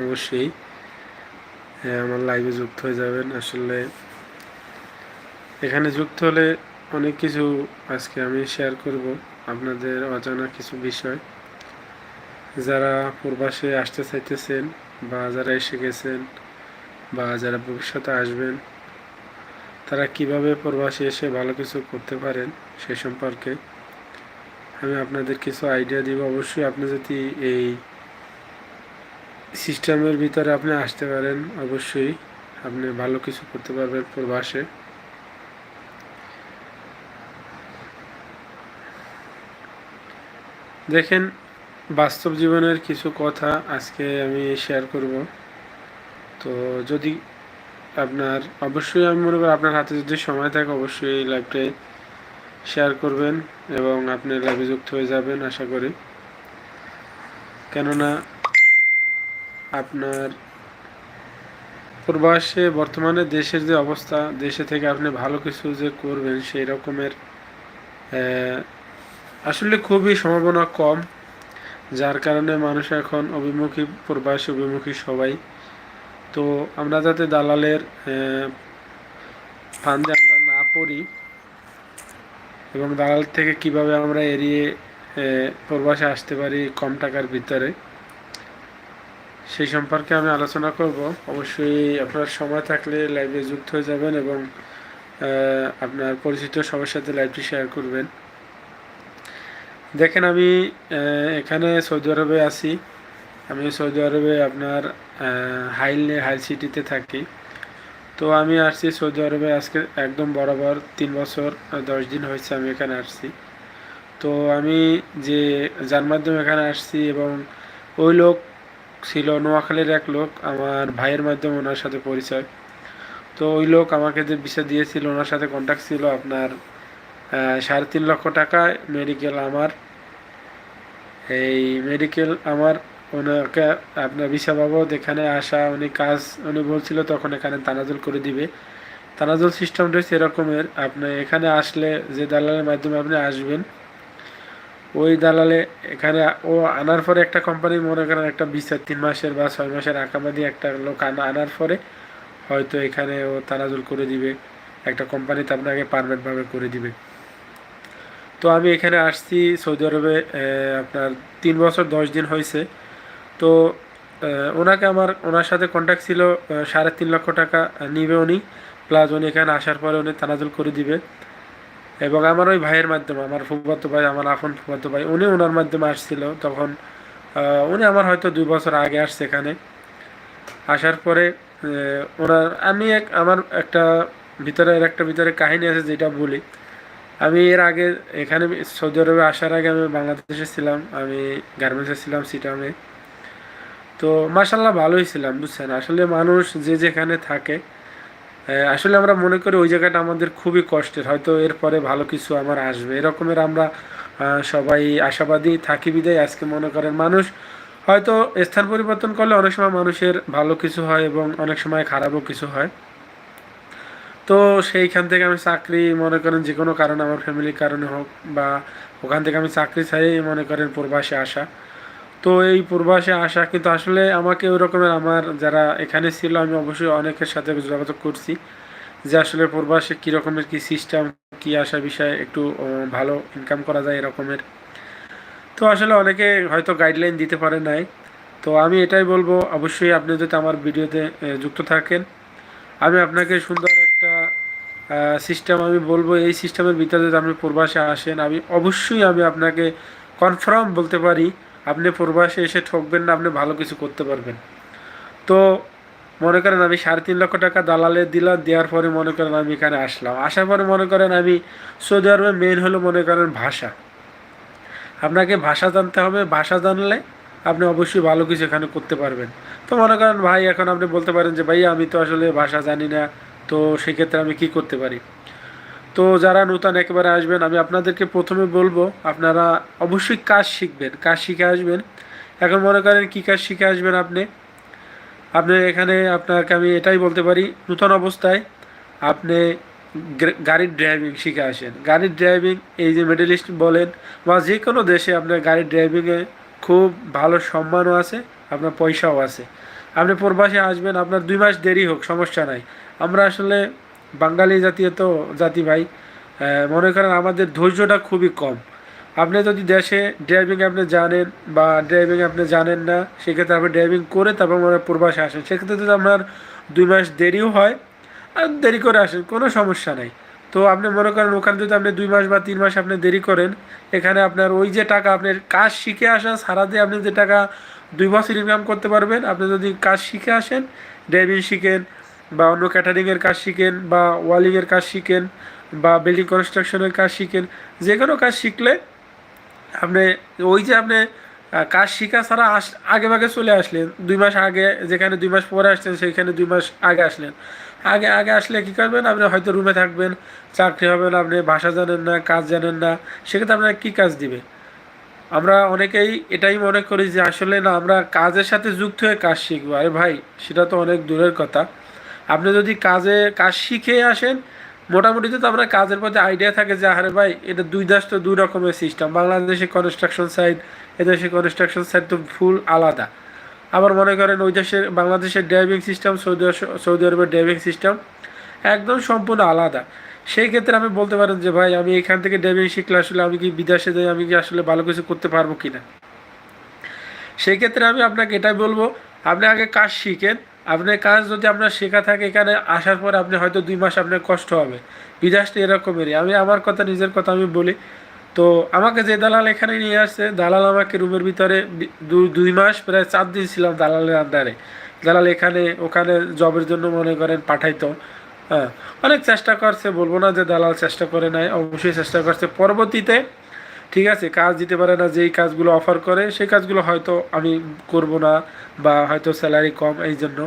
অবশ্যই। হ্যাঁ, আমার লাইভে যুক্ত হয়ে যাবেন। আসলে এখানে যুক্ত হলে অনেক কিছু আজকে আমি শেয়ার করব আপনাদের অজানা কিছু বিষয়। যারা প্রবাসে আসতে চাইতেছেন বা যারা এসে গেছেন বা যারা ভবিষ্যতে আসবেন তারা কীভাবে প্রবাসে এসে ভালো কিছু করতে পারেন সে সম্পর্কে আমি আপনাদের কিছু আইডিয়া দিব। অবশ্যই আপনি যদি এই সিস্টেমের ভিতরে আপনি আসতে পারেন, অবশ্যই। আপনি ভালো কিছু করতে পারবেন প্রবাসে। দেখেন, বাস্তব জীবনের কিছু কথা আজকে আমি শেয়ার করব। তো যদি আপনার, অবশ্যই আমি মনে করি আপনার হাতে যদি সময় থাকে, অবশ্যই এই লাইভটাই শেয়ার করবেন এবং আপনি লাইভে যুক্ত হয়ে যাবেন, আশা করি। কেননা আপনার প্রবাসে বর্তমানে দেশের যে অবস্থা, দেশে থেকে আপনি ভালো কিছু যে করবেন সেই রকমের আসলে খুবই সম্ভাবনা কম, যার কারণে মানুষ এখন অভিমুখী প্রবাস অভিমুখী সবাই। তো আমরা যাতে দালালের ফান্দে আমরা না পড়ি এবং দালাল থেকে কীভাবে আমরা এড়িয়ে প্রবাসে আসতে পারি কম টাকার ভিতরে সেই সম্পর্কে আমি আলোচনা করব। অবশ্যই আপনার সময় থাকলে লাইভে যুক্ত হয়ে যাবেন এবং আপনার পরিচিত সবার সাথে লাইভটি শেয়ার করবেন। দেখেন আমি এখানে সৌদি আরবে আছি। আমি সৌদি আরবে আপনার হাইল হাইল সিটিতে থাকি। তো আমি আসছি সৌদি আরবে আজকে একদম বরাবর তিন বছর, দশ দিন হয়েছে আমি এখানে আসছি। তো আমি যে যার মাধ্যমে এখানে আসছি এবং ওই লোক ছিল, নোয়াখালীর এক লোক, আমার ভাইয়ের মাধ্যমে ওনার সাথে পরিচয়। তো ওই লোক আমাকে যে বিষয় দিয়েছিল, ওনার সাথে কন্ট্যাক্ট ছিল আপনার সাড়ে তিন লক্ষ টাকায় মেডিকেল আমার। এই মেডিকেল আমার, ওনাকে আপনার বিশা বাবদ এখানে আসা, উনি কাজ, উনি বলছিল তখন এখানে তানাজুল করে দিবে। তানাজুল সিস্টেমটা হচ্ছে এরকমের, আপনি এখানে আসলে যে দালালের মাধ্যমে আপনি আসবেন ওই দালালে এখানে ও আনার পরে একটা কোম্পানি মনে করেন একটা বিশ তিন মাসের বা ছয় মাসের আঁকাবাদি একটা লোক আনা আনার পরে হয়তো এখানে ও তানাজুল করে দিবে। একটা কোম্পানিতে আপনাকে পারমানেন্টভাবে করে দিবে। তো আমি এখানে আসছি সৌদি আরবে আপনার তিন বছর, দশ দিন হয়েছে। তো ওনাকে আমার, ওনার সাথে কন্ট্যাক্ট ছিল সাড়ে তিন লক্ষ টাকা নিবে উনি। প্লাস উনি এখানে আসার পরে উনি তানাজুল করে দিবে। এবং আমার ওই ভাইয়ের মাধ্যমে, আমার ফুফাতো ভাই, আমার আপন ফুফাতো ভাই, উনি ওনার মাধ্যমে আসছিল। তখন উনি আমার হয়তো দুই বছর আগে আসছে এখানে। আসার পরে ওনার, আমি এক, আমার একটা ভিতরে একটা ভিতরে কাহিনী আছে যেটা বলি। আমি এর আগে এখানে সৌদি আরবে আসার আগে আমি বাংলাদেশে ছিলাম, আমি গার্মেন্টসে ছিলাম সিটামে। তো মাসাল্লাহ ভালোই ছিলাম, বুঝছেন? আসলে মানুষ যে যেখানে থাকে আসলে আমরা মনে করি ওই জায়গাটা আমাদের খুবই কষ্টের। হয়তো এরপরে ভালো কিছু আমার আসবে। এরকমের আমরা সবাই আশাবাদী, থাকি বিদায়। আজকে মনে করেন মানুষ হয়তো স্থান পরিবর্তন করলে অনেক সময় মানুষের ভালো কিছু হয় এবং অনেক সময় খারাপও কিছু হয়। তো সেইখান থেকে আমি চাকরি মনে করেন যে কোনো কারণে, আমার ফ্যামিলির কারণে হোক বা ওখান থেকে আমি চাকরি চাই মনে করেন প্রবাসে আসা। তো এই পূর্বাসে আসা, কিন্তু আসলে আমাকে ওই রকমের আমার যারা এখানে ছিল, আমি অবশ্যই অনেকের সাথে যোগাযোগ করছি যে আসলে পূর্বাসে কী রকমের, কী সিস্টেম কী আসা বিষয়ে একটু ভালো ইনকাম করা যায় এরকমের। তো আসলে অনেকে হয়তো গাইডলাইন দিতে পারে নাই। তো আমি এটাই বলব, অবশ্যই আপনি যদি আমার ভিডিওতে যুক্ত থাকেন, আমি আপনাকে সুন্দর একটা সিস্টেম আমি বলব, এই সিস্টেমের ভিতরে যদি আপনি পূর্বাসে আসেন, আমি অবশ্যই আমি আপনাকে কনফার্ম বলতে পারি আপনি প্রবাসে এসে ঠকবেন না, আপনি ভালো কিছু করতে পারবেন। তো মনে করেন আমি সাড়ে তিন লক্ষ টাকা দালালে দিলাম, দেওয়ার পরে মনে করেন আমি এখানে আসলাম। আসার পরে মনে করেন আমি সৌদি আরবে মেন হলো মনে করেন ভাষা। আপনাকে ভাষা জানতে হবে, ভাষা জানলে আপনি অবশ্যই ভালো কিছু এখানে করতে পারবেন। তো মনে করেন ভাই, এখন আপনি বলতে পারেন যে ভাই আমি তো আসলে ভাষা জানি না, তো সেক্ষেত্রে আমি কি করতে পারি? তো যারা নূতন একেবারে আসবেন, আমি আপনাদেরকে প্রথমে বলব, আপনারা অবশ্যই কাজ শিখবেন, কাজ শিখে আসবেন। এখন মনে করেন কী কাজ শিখে আসবেন আপনি? আপনি এখানে আপনাকে আমি এটাই বলতে পারি, নূতন অবস্থায় আপনি গাড়ির ড্রাইভিং শিখে আসেন। গাড়ির ড্রাইভিং এই যে মিডল ইস্ট বলেন, বা যে কোনো দেশে আপনার গাড়ির ড্রাইভিংয়ে খুব ভালো সম্মানও আছে, আপনার পয়সাও আছে। আপনি প্রবাসে আসবেন, আপনার দুই মাস দেরি হোক, সমস্যা নাই। আমরা আসলে বাঙালি জাতীয় তো জাতি ভাই মনে করেন আমাদের ধৈর্যটা খুবই কম। আপনি যদি দেশে ড্রাইভিং আপনি জানেন বা ড্রাইভিং আপনি জানেন না, সেক্ষেত্রে আপনি ড্রাইভিং করে তারপর মনে প্রবাসে আসেন। সেক্ষেত্রে যদি আপনার দুই মাস দেরিও হয়, আর দেরি করে আসেন, কোনো সমস্যা নাই। তো আপনি মনে করেন ওখানে যদি আপনি দুই মাস বা তিন মাস আপনি দেরি করেন, এখানে আপনার ওই যে টাকা আপনার কাজ শিখে আসা সারা দিয়ে আপনি যে টাকা দুই বছর ইনকাম করতে পারবেন, আপনি যদি কাজ শিখে আসেন ড্রাইভিং শিখেন বা অন্য ক্যাটারিংয়ের কাজ শিখেন বা ওয়ালিংয়ের কাজ শিখেন বা বিল্ডিং কনস্ট্রাকশনের কাজ শিখেন, যে কোনো কাজ শিখলে আপনি ওই যে আপনি কাজ শিখা ছাড়া আস, আগে ভাগে চলে আসলেন। দুই মাস আগে, যেখানে দুই মাস পরে আসছেন সেইখানে দুই মাস আগে আসলেন। আগে আগে আসলে কী করবেন? আপনি হয়তো রুমে থাকবেন, চাকরি হবে না আপনি ভাষা জানেন না, কাজ জানেন না, সেক্ষেত্রে আপনার কী কাজ দিবে আমরা অনেকেই এটাই মনে করি যে আসলে না, আমরা কাজের সাথে যুক্ত হয়ে কাজ শিখব। আরে ভাই, সেটা তো অনেক দূরের কথা। আপনি যদি কাজে, কাজ শিখে আসেন, মোটামুটি তো আপনার কাজের প্রতি আইডিয়া থাকে যে, আরে ভাই, এটা দুই দেশ তো দুই রকমের সিস্টেম বাংলাদেশে কনস্ট্রাকশন সাইড এদেশে কনস্ট্রাকশন সাইড তো ফুল আলাদা। আবার মনে করেন ওই দেশের বাংলাদেশের ড্রাইভিং সিস্টেম সৌদি সৌদি আরবের ড্রাইভিং সিস্টেম একদম সম্পূর্ণ আলাদা। সেই ক্ষেত্রে আমি বলতে পারেন যে, ভাই, আমি এখান থেকে ড্রাইভিং শিখলে আসলে আমি কি বিদেশে যাই, আমি কি আসলে ভালো কিছু করতে পারব কি না সেই ক্ষেত্রে আমি আপনাকে এটাই বলব, আপনি আগে কাজ শিখেন আপনার কাজ যদি আপনার শেখা থাকে এখানে, আসার পর আপনি হয়তো দুই মাস আপনার কষ্ট হবে। বিদেশটা এরকমেরই। আমি আমার কথা, নিজের কথা আমি বলি। তো আমাকে যে দালাল এখানে নিয়ে আসছে, দালাল আমাকে রুমের ভিতরে দুই মাস প্রায় চার দিন ছিলাম দালালের আন্ডারে। দালাল এখানে, ওখানে জবের জন্য মনে করেন পাঠাইতো। হ্যাঁ অনেক চেষ্টা করছে, বলব না যে দালাল চেষ্টা করে নাই, অবশ্যই চেষ্টা করছে। পরবর্তীতে ঠিক আছে, কাজ দিতে পারে না যেই কাজগুলো অফার করে, সেই কাজগুলো হয়তো আমি করব না বা হয়তো স্যালারি কম, এই জন্য।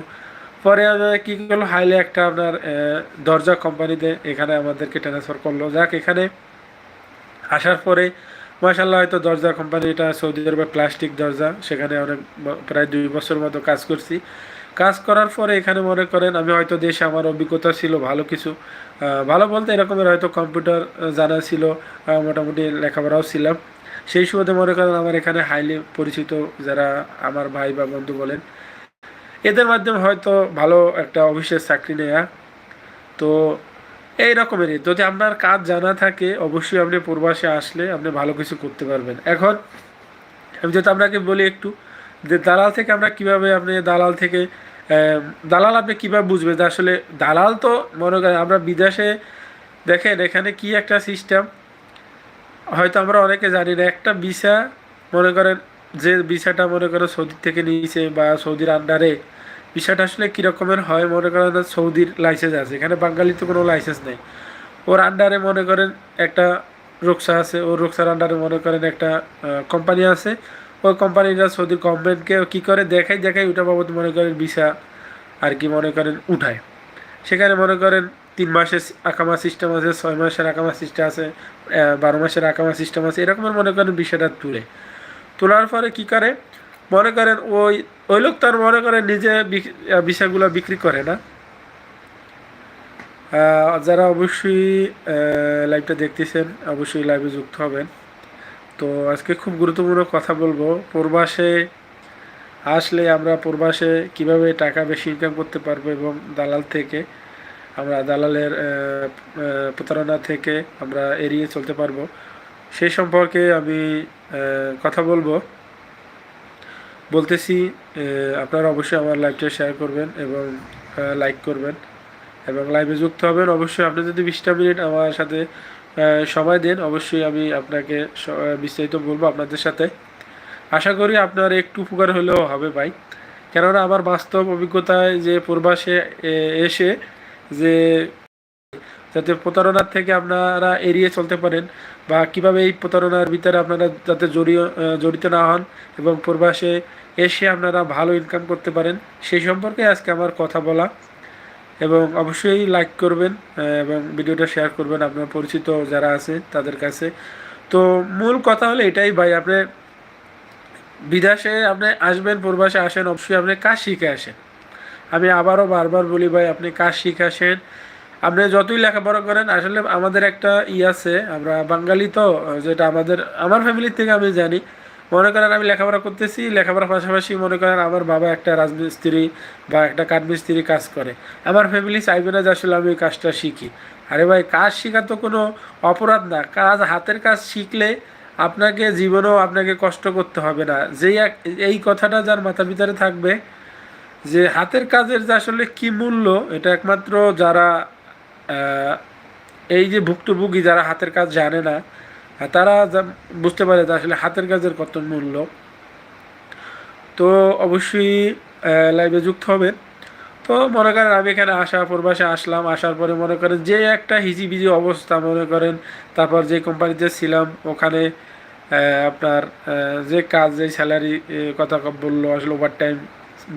পরে আমি কী করল হাইলে একটা আপনার দরজা কোম্পানিতে এখানে আমাদেরকে ট্রান্সফার করল। যাক, এখানে আসার পরে মাসাল্লাহ হয়তো দরজা কোম্পানিটা সৌদি আরবের প্লাস্টিক দরজা, সেখানে অনেক প্রায় দুই বছর মতো কাজ করছি। কাজ করার পরে এখানে মনে করেন, আমি হয়তো দেশে আমার অভিজ্ঞতা ছিল ভালো কিছু ভালো বলতে এরকমের হয়তো কম্পিউটার জানা ছিল মোটামুটি লেখাপড়াও ছিলাম। সেই সুবাদে মনে করেন আমার এখানে হাইলি পরিচিত যারা আমার ভাই বা বন্ধু বলেন, এদের মাধ্যমে হয়তো ভালো একটা অফিসের চাকরি নেয়া। তো এই রকমেরই যদি আপনার কাজ জানা থাকে, অবশ্যই আপনি প্রবাসে আসলে আপনি ভালো কিছু করতে পারবেন। এখন আমি যদি আপনাকে বলি একটু যে দালাল থেকে আমরা কীভাবে আপনি দালাল থেকে দালাল আপনি কীভাবে বুঝবেন? যে আসলে দালাল তো মনে করেন আমরা বিদেশে দেখেন এখানে কি একটা সিস্টেম হয়তো আমরা অনেকে জানি না, একটা ভিসা মনে করেন যে ভিসাটা মনে করেন সৌদি থেকে নিয়েছে বা সৌদির আন্ডারে ভিসাটা আসলে কীরকমের হয় মনে করেন সৌদির লাইসেন্স আছে, এখানে বাঙালিতে কোনো লাইসেন্স নেই। ওর আন্ডারে মনে করেন একটা রোকসা আছে, ওর রোকসার আন্ডারে মনে করেন একটা কোম্পানি আছে ওই কোম্পানিটা সৌদির গভর্নমেন্টকে কী করে? দেখাই দেখাই ওটা বাবদ মনে করেন ভিসা আর কি মনে করেন উঠায়। সেখানে মনে করেন তিন মাসের আকামা সিস্টেম আছে, ছয় মাসের আকামা সিস্টেম আছে বারো মাসের আকামা সিস্টেম আছে এরকমের মনে করেন বিষয়টা তুলে। তোলার পরে কি করে? মনে করেন ওই ওই লোক তার মনে করেন নিজে বিষয়গুলো বিক্রি করে না। যারা অবশ্যই লাইভটা দেখতেছেন, অবশ্যই লাইভে যুক্ত হবেন। তো আজকে খুব গুরুত্বপূর্ণ কথা বলব। প্রবাসে আসলে আমরা প্রবাসে কীভাবে টাকা বেশি ইনকাম করতে পারব এবং দালাল থেকে, আমরা দালালের প্রতারণা থেকে আমরা এড়িয়ে চলতে পারব। সেই সম্পর্কে আমি কথা বলব। বলতেছি আপনারা অবশ্যই আমার লাইভটা শেয়ার করবেন এবং লাইক করবেন এবং লাইভে যুক্ত হবেন। অবশ্যই আপনি যদি বিশটা মিনিট আমার সাথে সময় দিন। অবশ্যই আমি আপনাকে বিস্তারিত বলব আপনাদের সাথে। আশা করি আপনার একটু উপকার হলেও হবে ভাই। কেননা আমার বাস্তব অভিজ্ঞতায় যে প্রবাসে এসে যে যাতে প্রতারণার থেকে আপনারা এড়িয়ে চলতে পারেন বা কীভাবে এই প্রতারণার ভিতরে আপনারা যাতে জড়িয়ে জড়িত না হন এবং প্রবাসে এসে আপনারা ভালো ইনকাম করতে পারেন, সেই সম্পর্কে আজকে আমার কথা বলা। এবং অবশ্যই লাইক করবেন এবং ভিডিওটা শেয়ার করবেন আপনার পরিচিত যারা আছে তাদের কাছে। তো মূল কথা হলো এটাই ভাই, আপনি বিদেশে আপনি আসবেন, প্রবাসে আসেন, অবশ্যই আপনি কাজ শিখে আসেন। আমি আবারও বারবার বলি ভাই, আপনি কাজ শিখে আসেন। আপনি যতই লেখাপড়া করেন, আসলে আমাদের একটা ই আছে, আমরা বাঙালি তো, যেটা আমাদের, আমার ফ্যামিলির থেকে আমি জানি। মনে করেন আমি লেখাপড়া করতেছি, লেখাপড়ার পাশাপাশি মনে করেন আমার বাবা একটা রাজমিস্ত্রি বা একটা কাঠমিস্ত্রি কাজ করে। আমার ফ্যামিলি চাইবে না যে আসলে আমি ওই কাজটা শিখি। আরে ভাই, কাজ শেখা তো কোনো অপরাধ না। কাজ হাতের কাজ শিখলে আপনাকে জীবনেও আপনাকে কষ্ট করতে হবে না। যেই এক, এই কথাটা যার মাথার ভিতরে থাকবে যে হাতের কাজের যে আসলে কি মূল্য, এটা একমাত্র যারা এই যে ভুক্তভোগী যারা হাতের কাজ জানে না তারা বুঝতে পারে যে আসলে হাতের কাজের কত মূল্য। তো অবশ্যই লাইভে যুক্ত হবে। তো মনে করেন আমি এখানে আসা, প্রবাসে আসলাম, আসার পরে মনে করেন যে একটা হিজিবিজি অবস্থা মনে করেন, তারপর যে কোম্পানিতে ছিলাম, ওখানে আপনার যে কাজ, যে স্যালারি কথা বলল, আসলে ওভার টাইম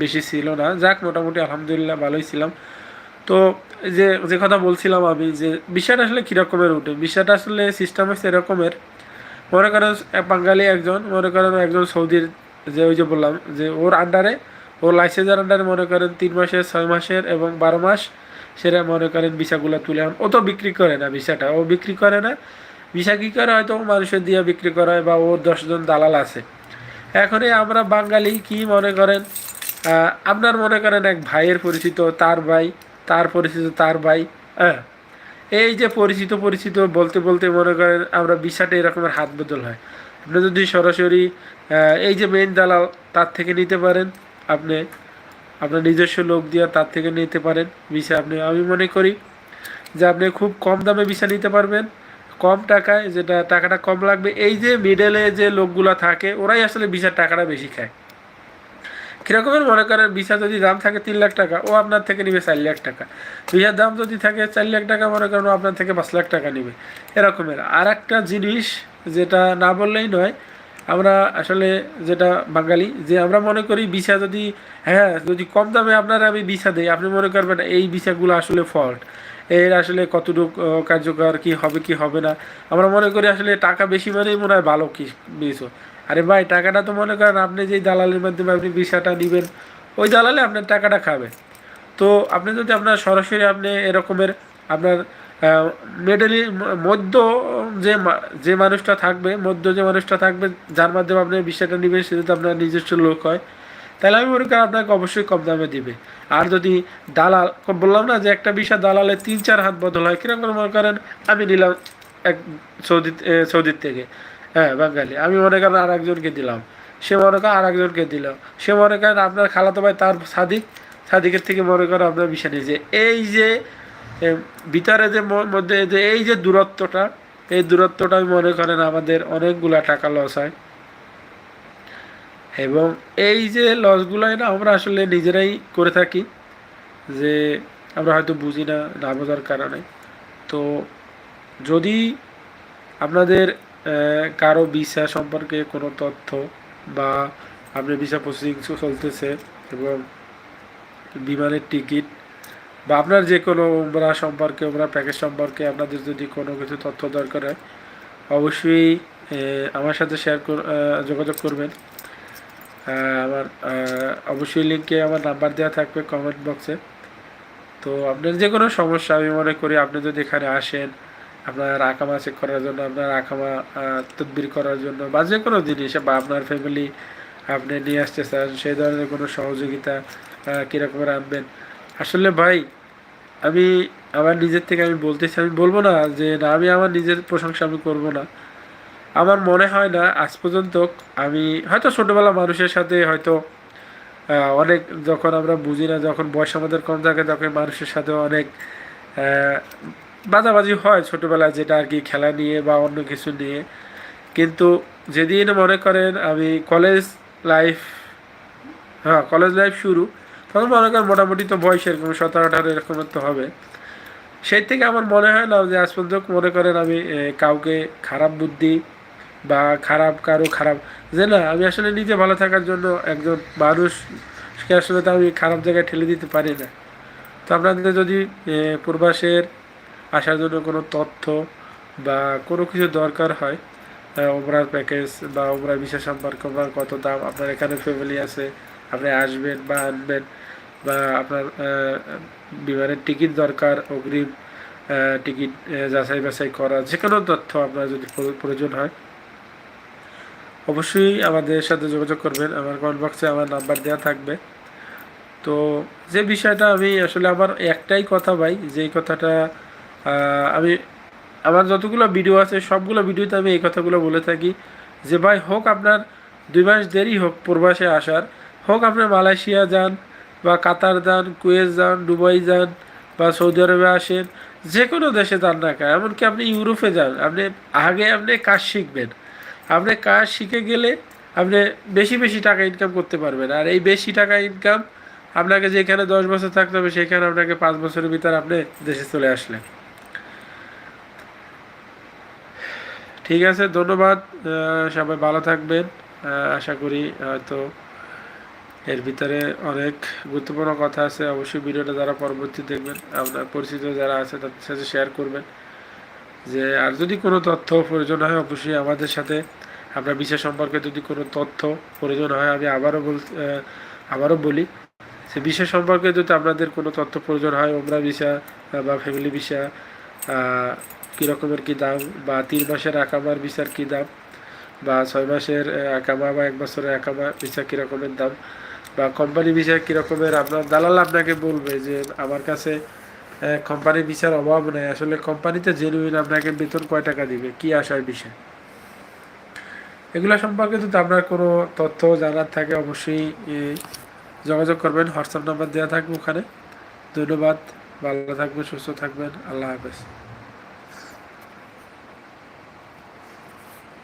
বেশি ছিল না। যাক, মোটামুটি আলহামদুলিল্লাহ ভালোই ছিলাম। তো যে যে কথা বলছিলাম আমি, যে বিষয়টা আসলে কীরকমের উঠে বিষয়টা আসলে সিস্টেম হচ্ছে এরকমের মনে করেন বাঙালি একজন, মনে করেন একজন সৌদির যে ওই যে বললাম, যে ওর আন্ডারে ওর লাইসেন্সের আন্ডারে মনে করেন তিন মাসের, ছয় মাসের এবং বারো মাস সেটা মনে করেন ভিসাগুলো তুলে আন। ও তো বিক্রি করে না ভিসাটা, ও বিক্রি করে না। ভিসা কী করে? হয়তো মানুষের দিয়ে বিক্রি করা হয় বা ওর দশজন দালাল আছে। এখন আমরা বাঙালি কি মনে করেন আপনার মনে করেন এক ভাইয়ের পরিচিত, তার ভাই তার পরিচিত, তার ভাই হ্যাঁ। এই যে পরিচিত পরিচিত বলতে বলতে মনে করেন আমরা বিষয়টা এরকমের হাত বদল হয়। আপনি যদি সরাসরি এই যে মেইন দালাল, তার থেকে নিতে পারেন। আপনি, আপনার নিজস্ব লোক দিয়ে তার থেকে নিতে পারেন। ভিসা আপনি, আমি মনে করি যে আপনি খুব কম দামে ভিসা নিতে পারবেন। কম টাকায় যেটা টাকাটা কম লাগবে, এই যে মিডলে যে লোকগুলো থাকে, ওরাই আসলে ভিসার টাকাটা বেশি খায়। কীরকমের মনে করেন ভিসা যদি দাম থাকে তিন লাখ টাকা, ও আপনার থেকে নিবে চার লাখ টাকা। ভিসার দাম যদি থাকে চার লাখ টাকা, মনে করেন ও আপনার থেকে পাঁচ লাখ টাকা নিবে। এরকমের। আর একটা জিনিস যেটা না বললেই নয়, আমরা আসলে যেটা বাঙালি, যে আমরা মনে করি ভিসা যদি হ্যাঁ যদি কম দামে আপনারা আমি ভিসা দিই, আপনি মনে করবেন এই ভিসাগুলো আসলে ফল্ট এর আসলে কতটুকু কার্যকর কি হবে কি হবে না। আমরা মনে করি আসলে টাকা বেশি মানেই মনে হয় ভালো কি কিছু আরে ভাই, টাকাটা তো মনে করেন আপনি যেই দালালের মাধ্যমে আপনি ভিসাটা নেবেন, ওই দালালে আপনার টাকাটা খাবে। তো আপনি যদি আপনার সরাসরি আপনি এরকমের আপনার মেডেলি মধ্য যে যে মানুষটা থাকবে, মধ্য যে মানুষটা থাকবে, যার মাধ্যমে আপনি বিষয়টা নেবেন, সে যদি আপনার নিজস্ব লোক হয়, তাহলে আমি মনে করি আপনাকে অবশ্যই কম দামে দিবে। আর যদি দালাল, বললাম না যে একটা বিষয় দালালে তিন চার হাত বদল হয়, কীরকম করে মনে করেন আমি নিলাম এক সৌদি সৌদির থেকে। হ্যাঁ বাঙালি। আমি মনে করেন আর একজনকে দিলাম। সে মনে করেন আর একজনকে দিল। সে মনে করেন আপনার খালাতো ভাই তার সাদিক, সাদিকের থেকে মনে করেন আপনার বিষয় নিয়েছে। এই যে ভিতরে যে মধ্যে যে, এই যে দূরত্বটা, এই দূরত্বটা আমি মনে করেন আমাদের অনেকগুলা টাকা লস হয়। এবং এই যে লসগুলো না আমরা আসলে নিজেরাই করে থাকি, যে আমরা হয়তো বুঝি না না বোঝার কারণে। তো যদি আপনাদের কারও ভিসা সম্পর্কে কোনো তথ্য বা আপনার ভিসা প্রসেসিং চলতেছে এবং বিমানের টিকিট বা আপনার যে কোনো উমরা সম্পর্কে, উমরা প্যাকেজ সম্পর্কে আপনাদের যদি কোনো কিছু তথ্য দরকার হয়, অবশ্যই আমার সাথে শেয়ার যোগাযোগ করবেন। আমার অবশ্যই লিঙ্কে আমার নাম্বার দেওয়া থাকবে কমেন্ট বক্সে তো আপনার যে কোনো সমস্যা, আমি মনে করি আপনি যদি এখানে আসেন আপনার আকামা চেক করার জন্য আপনার আকামা তদবির করার জন্য বা যে কোনো জিনিস বা আপনার ফ্যামিলি আপনি নিয়ে আসতে চান সেই ধরনের কোনো সহযোগিতা আহ, কীরকমের আনবেন আসলে ভাই আমি আমার নিজের থেকে আমি বলতেছি আমি বলব না যে না আমি আমার নিজের প্রশংসা আমি করব না। আমার মনে হয় না আজ পর্যন্ত আমি হয়তো ছোটোবেলা মানুষের সাথে হয়তো অনেক যখন আমরা বুঝি না যখন বয়স আমাদের কম থাকে তখন মানুষের সাথে অনেক বাজাবাজি হয় ছোটোবেলায় যেটা আর কি খেলা নিয়ে বা অন্য কিছু নিয়ে। কিন্তু যেদিন মনে করেন আমি কলেজ লাইফ হ্যাঁ কলেজ লাইফ শুরু, তখন মনে করেন মোটামুটি তো বয়স এরকম, সতেরো, আঠারো এরকমের তো হবে। সেই থেকে আমার মনে হয় না যে আজ পর্যন্ত মনে করেন আমি কাউকে খারাপ বুদ্ধি বা খারাপ, কারও খারাপ, যে না, আমি আসলে নিজে ভালো থাকার জন্য একজন মানুষকে আসলে তো আমি খারাপ জায়গায় ঠেলে দিতে পারি না। তো আপনাদের যদি পূর্বাসের আসার জন্য কোনো তথ্য বা কোনো কিছু দরকার হয় ওমরার প্যাকেজ বা ওমরা বিষয় সম্পর্কে ওমরার কত দাম, আপনার এখানে ফ্যামিলি আছে, আপনি আসবেন বা আনবেন, বা আপনার বিমানের টিকিট দরকার, অগ্রিম টিকিট যাচাই বাছাই করা, যে কোনো তথ্য আপনার যদি প্রয়োজন হয়। অবশ্যই আমাদের সাথে যোগাযোগ করবেন, আমার কমেন্ট বক্সে আমার নাম্বার দেওয়া থাকবে। তো যে বিষয়টা আমি আসলে আমার একটাই কথা ভাই, যেই কথাটা আমি আমার যতগুলো ভিডিও আছে, সবগুলো ভিডিওতে আমি এই কথাগুলো বলে থাকি যে ভাই, হোক আপনার দুই মাস দেরি হোক প্রবাসে আসার, হোক আপনার মালয়েশিয়া যান বা কাতার যান, কুয়েত যান, দুবাই যান বা সৌদি আরবে আসেন, যে কোনো দেশে যান না কেন, এমনকি আপনি ইউরোপে যান, আপনি আগে আপনি কাজ শিখবেন। আপনি কাজ শিখে গেলে আপনি বেশি বেশি টাকা ইনকাম করতে পারবেন। আর এই বেশি টাকা ইনকাম আপনাকে যেখানে দশ বছর থাকতে হবে, সেখানে আপনাকে পাঁচ বছরের ভিতরে আপনি দেশে চলে আসলেন। ঠিক আছে, ধন্যবাদ সবাই ভালো থাকবেন। আশা করি হয়তো এর ভিতরে অনেক গুরুত্বপূর্ণ কথা আছে। অবশ্যই ভিডিওটা যারা পরবর্তী দেখবেন, আপনার পরিচিত যারা আছে, তাদের সাথে শেয়ার করবেন। যে আর যদি কোনো তথ্য প্রয়োজন হয়, অবশ্যই আমাদের সাথে আপনার বিষয় সম্পর্কে যদি কোনো তথ্য প্রয়োজন হয়, আমি আবারও বল আবারও বলি, সে বিষয় সম্পর্কে যদি আপনাদের কোনো তথ্য প্রয়োজন হয়, ওমরা ভিসা বা ফ্যামিলি ভিসা আহ, কী দাম বা তিন মাসের আকামার ভিসার কী দাম বা ছয় মাসের আকামা বা এক বছরের আকামা ভিসা কী রকমের দাম বা কোম্পানি ভিসা কী রকমের? আপনার দালাল আপনাকে বলবে যে আমার কাছে কোম্পানি ভিসার অভাব নেই। আসলে কোম্পানিতে জেনুইন আপনাকে বেতন কয় টাকা দিবে? কী আসার বিষয়? এগুলো সম্পর্কে যদি আপনার কোনো তথ্য জানার থাকে অবশ্যই যোগাযোগ করবেন। হোয়াটসঅ্যাপ নাম্বার দেওয়া থাকবে ওখানে। ধন্যবাদ। ভালো থাকবেন সুস্থ থাকবেন। আল্লাহ হাফেজ।